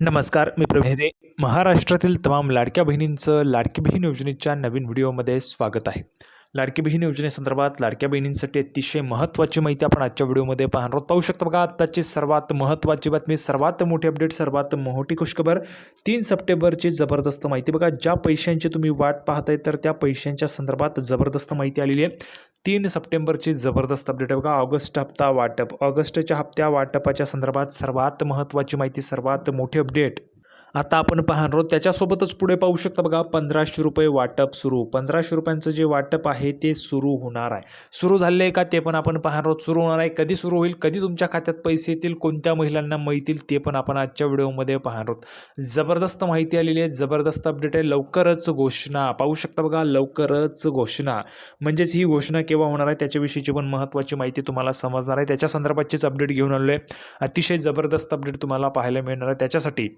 नमस्कार मी प्रभेदे महाराष्ट्रातील तमाम लाडक्या बहिणींचं लाडकी बहीण योजनेच्या नवीन व्हिडिओमध्ये स्वागत आहे. लाडकी बहीण योजनेसंदर्भात लाडक्या बहिणींसाठी अतिशय महत्त्वाची माहिती आपण आजच्या व्हिडिओमध्ये पाहणार आहोत. पाहू शकता बघा आत्ताची सर्वात महत्त्वाची बातमी सर्वात मोठी अपडेट सर्वात मोठी खुशखबर. तीन सप्टेंबरची जबरदस्त माहिती बघा. ज्या पैशांची तुम्ही वाट पाहताय तर त्या पैशांच्या संदर्भात जबरदस्त माहिती आलेली आहे. तीन सप्टेंबरची जबरदस्त अपडेट आहे बघा. ऑगस्ट हप्ता वाटप. ऑगस्टच्या हप्त्या वाटपाच्या संदर्भात सर्वात महत्त्वाची माहिती सर्वात मोठी अपडेट आता आपण पाहणार आहोत त्याच्यासोबतच पुढे पाहू शकता बघा पंधराशे रुपये वाटप सुरू. पंधराशे रुपयांचं जे वाटप आहे ते सुरू होणार आहे. सुरू झाले आहे का ते पण आपण पाहणार आहोत. सुरू होणार आहे. कधी सुरू होईल? कधी तुमच्या खात्यात पैसे येतील? कोणत्या महिलांना मिळतील ते पण आपण आजच्या व्हिडिओमध्ये पाहणार आहोत. जबरदस्त माहिती आलेली आहे. जबरदस्त अपडेट आहे. लवकरच घोषणा. पाहू शकता बघा लवकरच घोषणा. म्हणजेच ही घोषणा केव्हा होणार आहे? त्याच्याविषयीची पण महत्त्वाची माहिती तुम्हाला समजणार आहे. त्याच्या संदर्भातचीच अपडेट घेऊन आलो आहे. अतिशय जबरदस्त अपडेट तुम्हाला पाहायला मिळणार आहे. त्याच्यासाठी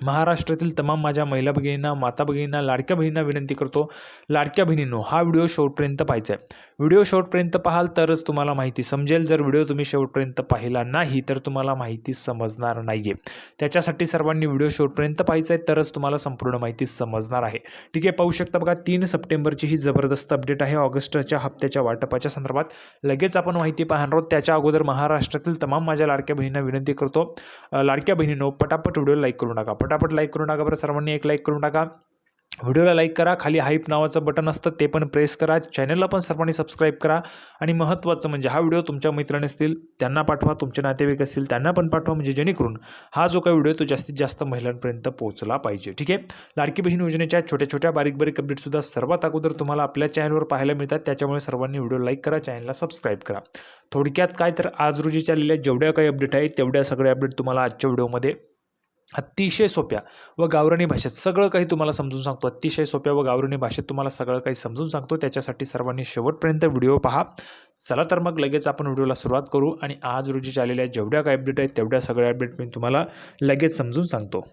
महाराष्ट्रातील तमाम माझ्या महिला भगिनींना माता भगिनींना लाडक्या बहिणींना विनंती करतो. लाडक्या बहिणींनो हा व्हिडिओ शेवटपर्यंत पाहायचा आहे. व्हिडिओ शेवटपर्यंत पाहाल तरच तुम्हाला माहिती समजेल. जर व्हिडिओ तुम्ही शेवटपर्यंत पाहिला नाही तर तुम्हाला माहिती समजणार नाही आहे त्याच्यासाठी सर्वांनी व्हिडिओ शेवटपर्यंत पाहायचा आहे तरच तुम्हाला संपूर्ण माहिती समजणार आहे. ठीक आहे पाहू शकता बघा तीन सप्टेंबरची ही जबरदस्त अपडेट आहे. ऑगस्टच्या हप्त्याच्या वाटपाच्या संदर्भात लगेच आपण माहिती पाहणार आहोत. त्याच्या अगोदर महाराष्ट्रातील तमाम माझ्या लाडक्या बहिणींना विनंती करतो. लाडक्या बहिणींनो पटापट व्हिडिओ लाईक करू नका. पटापट लाईक करू टाका बरं सर्वांनी एक लाईक करून टाका व्हिडिओला लाईक करा खाली हाईप नावाचं बटन असतं ते पण प्रेस करा. चॅनलला पण सर्वांनी सबस्क्राईब करा. आणि महत्त्वाचं म्हणजे हा व्हिडिओ तुमच्या मैत्रिणी असतील त्यांना पाठवा. तुमचे नातेवाईक असतील त्यांना पण पाठवा. म्हणजे जेणेकरून हा जो काही व्हिडिओ तो जास्तीत जास्त महिलांपर्यंत पोहोचला पाहिजे. ठीक आहे? लाडकी बहीण योजनेच्या छोट्या छोट्या बारीक बारीक अपडेटसुद्धा सर्वात अगोदर तुम्हाला आपल्या चॅनलवर पाहायला मिळतात. त्याच्यामुळे सर्वांनी व्हिडिओ लाईक करा चॅनलला सबस्क्राईब करा. थोडक्यात काय तर आज रोजी चाललेल्या जेवढ्या काही अपडेट आहेत तेवढ्या सगळ्या अपडेट तुम्हाला आजच्या व्हिडिओमध्ये अतिशय सोप्या व गावरणी भाषेत सगळं काही तुम्हाला समजून सांगतो. अतिशय सोप्या व गावरणी भाषेत तुम्हाला सगळं काही समजून सांगतो. त्याच्यासाठी सर्वांनी शेवटपर्यंत व्हिडिओ पहा. चला तर मग लगेच आपण व्हिडिओला सुरुवात करू आणि आज रोजी आलेल्या जेवढ्या काही अपडेट आहेत तेवढ्या सगळ्या अपडेट मी तुम्हाला लगेच समजून सांगतो.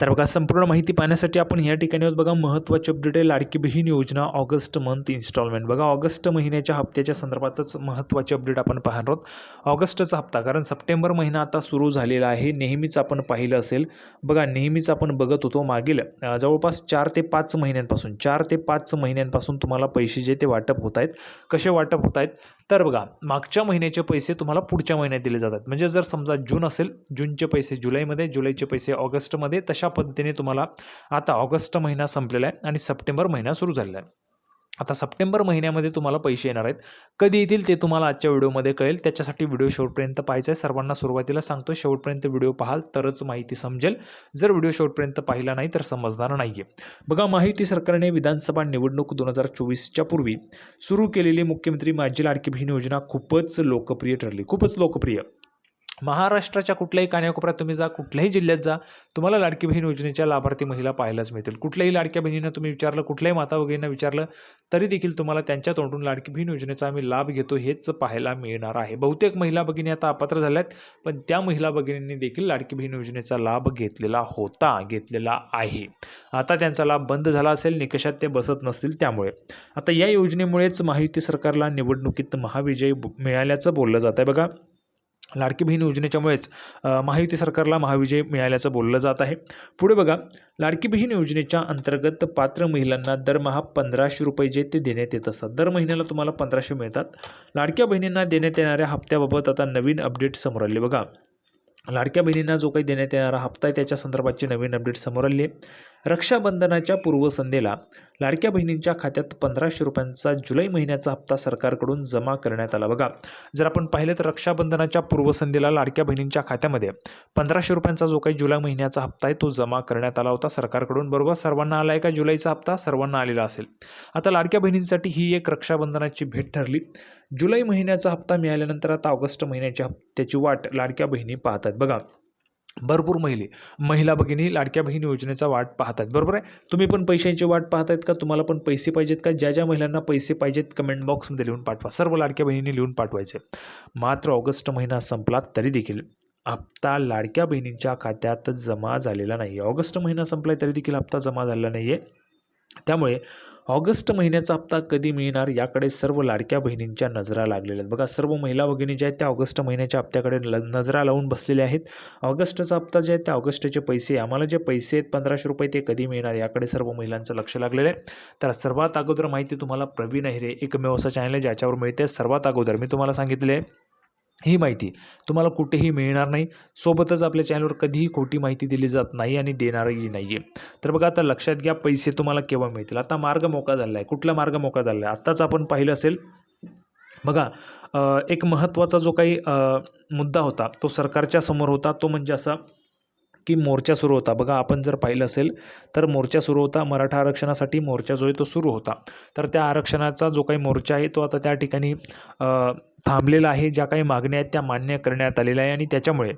तर बघा संपूर्ण माहिती पाहण्यासाठी आपण या ठिकाणी आहोत. बघा महत्त्वाची अपडेट आहे. Ladki Bahin Yojana August month installment बघा ऑगस्ट महिन्याच्या हप्त्याच्या संदर्भातच महत्त्वाची अपडेट आपण पाहणार आहोत. ऑगस्टचा हप्ता कारण सप्टेंबर महिना आता सुरू झालेला आहे. नेहमीच आपण पाहिलं असेल. बघा नेहमीच आपण बघत होतो मागील जवळपास चार ते पाच महिन्यांपासून चार ते पाच महिन्यांपासून तुम्हाला पैसे जे ते वाटप होत आहेत कसे वाटप होत आहेत तर बघा मागच्या महिन्याचे पैसे तुम्हाला पुढच्या महिन्यात दिले जातात. म्हणजे जर समजा जून असेल जूनचे पैसे जुलैमध्ये जुलैचे पैसे ऑगस्टमध्ये तशा पद्धतीने तुम्हाला आता ऑगस्ट महिना संपलेला आहे आणि सप्टेंबर महिना सुरू झालेला आहे. आता सप्टेंबर महिन्यामध्ये तुम्हाला पैसे येणार आहेत. कधी येतील ते तुम्हाला आजच्या व्हिडिओमध्ये कळेल. त्याच्यासाठी व्हिडिओ शेवटपर्यंत पाहायचा आहे. सर्वांना सुरुवातीला सांगतो शेवटपर्यंत व्हिडिओ पाहाल तरच माहिती समजेल. जर व्हिडिओ शेवटपर्यंत पाहिला नाही तर समजणार नाही आहे बघा माहिती सरकारने विधानसभा निवडणूक दोन हजार चोवीसच्या पूर्वी सुरू केलेली मुख्यमंत्री माझी लाडकी बहीण योजना खूपच लोकप्रिय ठरली. खूपच लोकप्रिय. महाराष्ट्राच्या कुठल्याही कान्याकोपऱ्यात तुम्ही जा कुठल्याही जिल्ह्यात जा तुम्हाला लाडकी बहीण योजनेच्या लाभार्थी महिला पाहायलाच मिळतील. कुठल्याही लाडक्या बहिणींना तुम्ही विचारलं कुठल्याही माता वगैरेंना विचारलं तरी देखील तुम्हाला त्यांच्या तोंडून लाडकी बहीण योजनेचा आम्ही लाभ घेतो हेच पाहायला मिळणार आहे. बहुतेक महिला भगिनी आता अपात्र झाल्या आहेत पण त्या महिला भगिनींनी देखील लाडकी बहीण योजनेचा लाभ घेतलेला होता घेतलेला आहे. आता त्यांचा लाभ बंद झाला असेल निकषात ते बसत नसतील त्यामुळे. आता या योजनेमुळेच महायुती सरकारला निवडणुकीत महाविजय मिळाल्याचं बोललं जात आहे बघा लाडकी बहीण योजनेच्यामुळेच महायुती सरकारला महाविजय मिळाल्याचं बोललं जात आहे. पुढे बघा लाडकी बहीण योजनेच्या अंतर्गत पात्र महिलांना दरमहा पंधराशे रुपये जे ते देण्यात येत असतात. दर महिन्याला तुम्हाला पंधराशे मिळतात. लाडक्या बहिणींना देण्यात येणाऱ्या हप्त्याबाबत आता नवीन अपडेट समोर आले. बघा लाडक्या बहिणींना जो काही देण्यात येणारा हप्ता आहे त्याच्या संदर्भाची नवीन अपडेट समोर आली आहे. रक्षाबंधनाच्या पूर्वसंध्येला लाडक्या बहिणींच्या खात्यात पंधराशे रुपयांचा जुलै महिन्याचा हप्ता सरकारकडून जमा करण्यात आला. बघा जर आपण पाहिलं तर रक्षाबंधनाच्या पूर्वसंध्येला लाडक्या बहिणींच्या खात्यामध्ये पंधराशे रुपयांचा जो काही जुलै महिन्याचा हप्ता आहे तो जमा करण्यात आला होता सरकारकडून. बरोबर सर्वांना आला आहे का जुलैचा हप्ता? सर्वांना आलेला असेल. आता लाडक्या बहिणींसाठी ही एक रक्षाबंधनाची भेट ठरली. जुलै महिन्याचा हप्ता मिळाल्यानंतर आता ऑगस्ट महिन्याच्या हप्त्याची वाट लाडक्या बहिणी पाहतात बघा भरपूर महिले महिला भगिनी लाडक्या बहिणी योजनेचा वाट पाहतात. बरोबर आहे? तुम्ही पण पैशांची वाट पाहतायत का? तुम्हाला पण पैसे पाहिजेत का? ज्या ज्या महिलांना पैसे पाहिजेत कमेंट बॉक्समध्ये लिहून पाठवा. सर्व लाडक्या बहिणींनी लिहून पाठवायचे. मात्र ऑगस्ट महिना संपला तरी देखील हप्ता लाडक्या बहिणींच्या खात्यात जमा झालेला नाही आहे ऑगस्ट महिना संपला तरी देखील हप्ता जमा झालेला नाही आहे त्यामुळे ऑगस्ट महिन्याचा हप्ता कधी मिळणार याकडे सर्व लाडक्या बहिणींच्या नजरा लागलेल्या आहेत. बघा सर्व महिला भगिनी ज्या आहेत त्या ऑगस्ट महिन्याच्या हप्त्याकडे ल नजरा लावून बसलेल्या आहेत. ऑगस्टचा हप्ता जे आहे त्या ऑगस्टचे पैसे आम्हाला जे पैसे आहेत पंधराशे रुपये ते कधी मिळणार याकडे सर्व महिलांचं लक्ष लागलेलं आहे. तर सर्वात अगोदर माहिती तुम्हाला प्रवीण अहिरे एकमेव असं चॅनल आहे ज्याच्यावर मिळते सर्वात अगोदर. मी तुम्हाला सांगितले ही माहिती तुम्हाला कुठेही मिळणार नाही. सोबतच आपल्या चॅनलवर कधीही खोटी माहिती दिली जात नाही आणि देणारही नाही आहे तर बघा आता लक्षात घ्या पैसे तुम्हाला केव्हा मिळतील? आता मार्ग मोका झाला आहे कुठला मार्ग मोका झाला आहे आत्ताच आपण पाहिलं असेल. बघा एक महत्त्वाचा जो काही मुद्दा होता तो सरकारच्या समोर होता. तो म्हणजे असा की मोर्चा सुरू होता. बघा आपण जर पाहिलं असेल तर मोर्चा सुरू होता मराठा आरक्षणासाठी. मोर्चा जो आहे तो सुरू होता. तर त्या आरक्षणाचा जो काही मोर्चा आहे तो आता त्या ठिकाणी थांबलेला आहे. ज्या काही मागण्या आहेत त्या मान्य करण्यात आलेल्या आहे आणि त्याच्यामुळे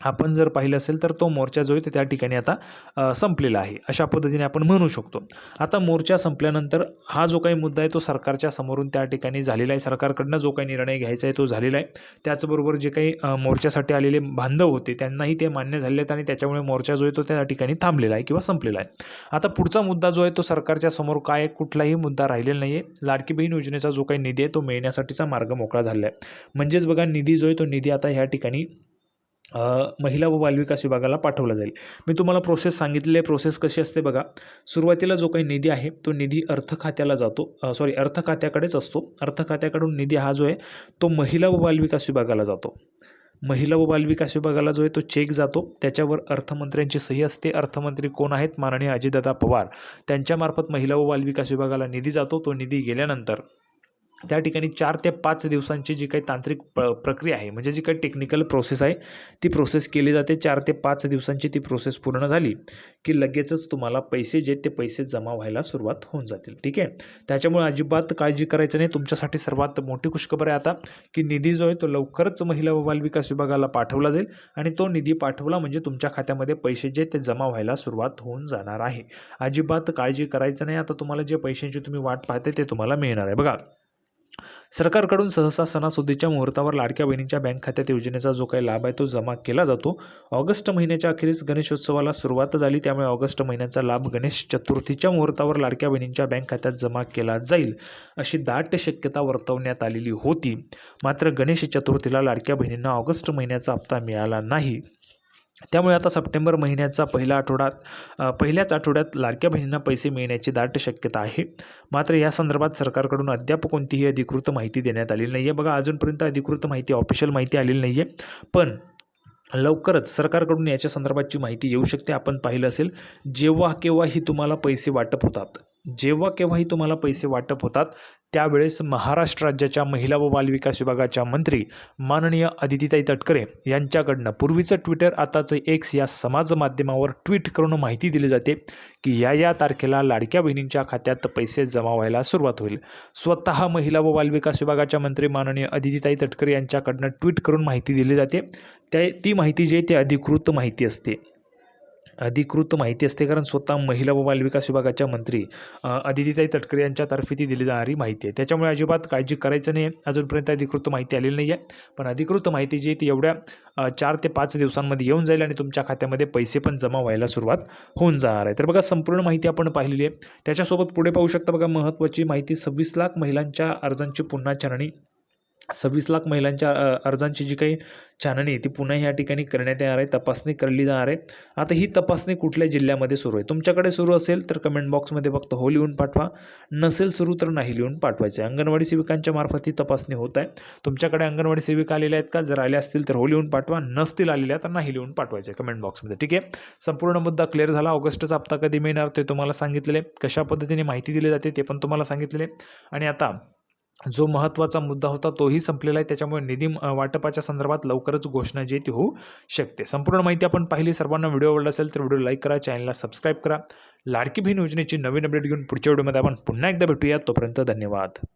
आपण जर पाहिलं असेल तर तो मोर्चा जो आहे तो त्या ठिकाणी आता संपलेला आहे. अशा पद्धतीने आपण म्हणू शकतो. आता मोर्चा संपल्यानंतर हा जो काही मुद्दा आहे तो सरकारच्या समोरून त्या ठिकाणी झालेला आहे. सरकारकडनं जो काही निर्णय घ्यायचा आहे तो झालेला आहे. त्याचबरोबर जे काही मोर्चासाठी आलेले बांधव होते त्यांनाही ते मान्य झाले आहेत आणि त्याच्यामुळे मोर्चा जो आहे तो त्या ठिकाणी थांबलेला आहे किंवा संपलेला आहे. आता पुढचा मुद्दा जो आहे तो सरकारच्या समोर काय कुठलाही मुद्दा राहिलेला नाही आहे. लाडकी बहीण योजनेचा जो काही निधी आहे तो मिळण्यासाठीचा मार्ग मोकळा झालेला आहे. म्हणजेच बघा निधी जो आहे तो निधी आता ह्या ठिकाणी महिला व बालविकास विभागाला पाठवला जाईल. मी तुम्हाला प्रोसेस सांगितलेली आहे प्रोसेस कशी असते बघा. सुरुवातीला जो काही निधी आहे तो निधी अर्थ खात्याला जातो. सॉरी अर्थ खात्याकडेच असतो. अर्थ खात्याकडून निधी हा जो आहे तो महिला व बालविकास विभागाला जातो. महिला व बालविकास विभागाला जो आहे तो चेक जातो. त्याच्यावर अर्थमंत्र्यांची सही असते. अर्थमंत्री कोण आहेत? माननीय अजितदादा पवार. त्यांच्यामार्फत महिला व बालविकास विभागाला निधी जातो. तो निधी गेल्यानंतर त्या ठिकाणी चार ते पाच दिवसांची जी काही तांत्रिक प प्रक्रिया आहे म्हणजे जी काही टेक्निकल प्रोसेस आहे ती प्रोसेस केली जाते. चार ते पाच दिवसांची ती प्रोसेस पूर्ण झाली की लगेचच तुम्हाला पैसे जे ते पैसे जमा व्हायला सुरुवात होऊन जातील. ठीक आहे? त्याच्यामुळे अजिबात काळजी करायचं नाही. तुमच्यासाठी सर्वात मोठी खुशखबर आहे आता की निधी जो आहे तो लवकरच महिला व बालविकास विभागाला पाठवला जाईल आणि तो निधी पाठवला म्हणजे तुमच्या खात्यामध्ये पैसे जे ते जमा व्हायला सुरुवात होऊन जाणार आहे. अजिबात काळजी करायचं नाही. आता तुम्हाला जे पैशांची तुम्ही वाट पाहते ते तुम्हाला मिळणार आहे. बघा सरकारकडून सहसा सणासुदीच्या मुहूर्तावर लाडक्या बहिणींच्या बँक खात्यात योजनेचा जो काही लाभ आहे तो जमा केला जातो. ऑगस्ट महिन्याच्या अखेरीस गणेशोत्सवाला सुरुवात झाली त्यामुळे ऑगस्ट महिन्याचा लाभ गणेश चतुर्थीच्या मुहूर्तावर लाडक्या बहिणींच्या बँक खात्यात जमा केला जाईल अशी दाट शक्यता वर्तवण्यात आलेली होती. मात्र गणेश चतुर्थीला लाडक्या बहिणींना ऑगस्ट महिन्याचा हप्ता मिळाला नाही. त्यामुळे आता सप्टेंबर महिन्याचा पहिला आठवड्यात पहिल्याच आठवड्यात लाडक्या बहिणींना पैसे मिळण्याची दाट शक्यता आहे. मात्र या संदर्भात सरकारकडून अद्याप कोणतीही अधिकृत माहिती देण्यात आलेली नाही आहे बघा अजूनपर्यंत अधिकृत माहिती ऑफिशियल माहिती आलेली नाही आहे पण लवकरच सरकारकडून याच्या संदर्भातची माहिती येऊ शकते. आपण पाहिलं असेल जेव्हा केव्हाही तुम्हाला पैसे वाटप होतात जेव्हा केव्हाही तुम्हाला पैसे वाटप होतात त्यावेळेस महाराष्ट्र राज्याच्या महिला व बालविकास विभागाच्या मंत्री माननीय अदितीताई तटकरे यांच्याकडनं पूर्वीचं ट्विटर आताचं एक्स या समाज माध्यमावर ट्विट करून माहिती दिली जाते की या या तारखेला लाडक्या बहिणींच्या खात्यात पैसे जमा व्हायला सुरुवात होईल. स्वतः महिला व बालविकास विभागाच्या मंत्री माननीय अदितीताई तटकरे यांच्याकडनं ट्विट करून माहिती दिली जाते. त्या ती माहिती जी आहे ती अधिकृत माहिती असते. अधिकृत माहिती असते कारण स्वतः महिला व बालविकास विभागाच्या मंत्री अदितीताई तटकरे यांच्यातर्फे ती दिली जाणारी माहिती आहे. त्याच्यामुळे अजिबात काळजी करायचं नाही अजूनपर्यंत अधिकृत माहिती आलेली नाही आहे पण अधिकृत माहिती जी आहे ती एवढ्या चार ते पाच दिवसांमध्ये येऊन जाईल आणि तुमच्या खात्यामध्ये पैसे पण जमा व्हायला सुरुवात होऊन जाणार आहे. तर बघा संपूर्ण माहिती आपण पाहिलेली आहे. त्याच्यासोबत पुढे पाहू शकता बघा महत्त्वाची माहिती सव्वीस लाख महिलांच्या अर्जांची पुन्हा छाननी सव्वीस लाख महिलांच्या अर्जांची जी काही छाननी आहे ती पुन्हा या ठिकाणी करण्यात येणार आहे तपासणी करली जाणार आहे. आता ही तपासणी कुठल्या जिल्ह्यामध्ये सुरू आहे? तुमच्याकडे सुरू असेल तर कमेंट बॉक्समध्ये फक्त हो लिहून पाठवा. नसेल सुरू तर नाही लिहून पाठवायचं आहे. अंगणवाडी सेविकांच्या मार्फत ही तपासणी होत आहे. तुमच्याकडे अंगणवाडी सेविका आलेल्या आहेत का? जर आल्या असतील तर हो लिहून पाठवा. नसतील आलेल्या तर नाही लिहून पाठवायचं आहे कमेंट बॉक्समध्ये ठीक आहे? संपूर्ण मुद्दा क्लिअर झाला. ऑगस्टचा हप्ता कधी मिळणार ते तुम्हाला सांगितलेले. कशा पद्धतीने माहिती दिली जाते ते पण तुम्हाला सांगितलेले. आणि आता जो महत्त्वाचा मुद्दा होता तोही संपलेला आहे. त्याच्यामुळे निधी वाटपाच्या संदर्भात लवकरच घोषणा जी ती होऊ शकते. संपूर्ण माहिती आपण पाहिली. सर्वांना व्हिडिओ आवडला असेल तर व्हिडिओ लाईक करा चॅनलला सबस्क्राईब करा. लाडकी बहीण योजनेची नवीन अपडेट घेऊन पुढच्या व्हिडिओमध्ये आपण पुन्हा एकदा भेटूया. तोपर्यंत धन्यवाद.